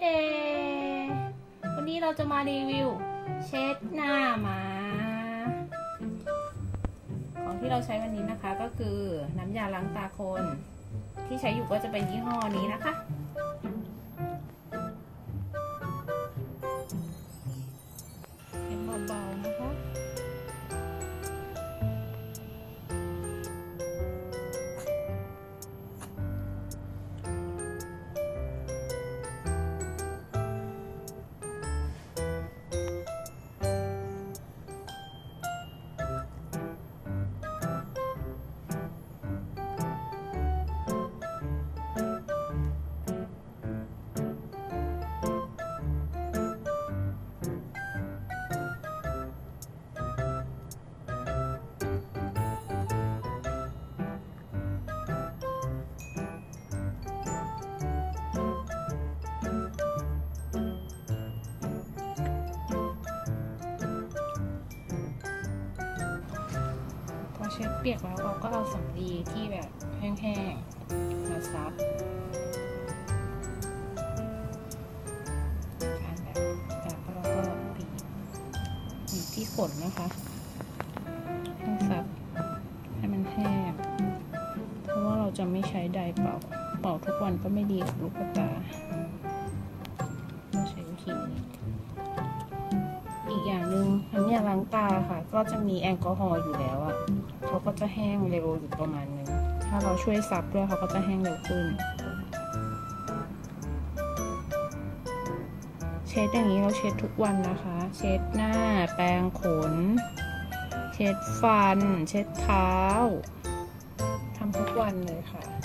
เดวันนี้เราจะมารีวิว เช็ดหน้าหมา ของที่เราใช้วันนี้นะคะก็คือน้ำยาล้างตาคน ที่ใช้อยู่ก็จะเป็นยี่ห้อนี้นะคะเห็นเบาๆนะคะ ช็ดเปียกแล้วเราก็เอาสำลีที่แบบแห้งๆมาซับการแบบจับแล้วก็บีบบีบที่ขนนะคะให้ซับให้มันแห้งเพราะว่าเราจะไม่ใช้ไดร์เป่าเป่าทุกวันก็ไม่ดีกับลูกตาเราใช้วิธีนี้อีกอย่างหนึ่งน้ำยล้างตาค่ะ ก็จะมีแอลกอฮอล์อยู่แล้วอะ่ะ เขาก็จะแห้งเร็วอยู่ประมาณนึง ถ้าเราช่วยซับด้วยเขาก็จะแห้งเร็วขึ้น เช็ดอย่างนี้เราเช็ดทุกวันนะคะ เช็ดหน้า แปรงขน เช็ดฟัน เช็ดเท้าทำทุกวันเลยค่ะ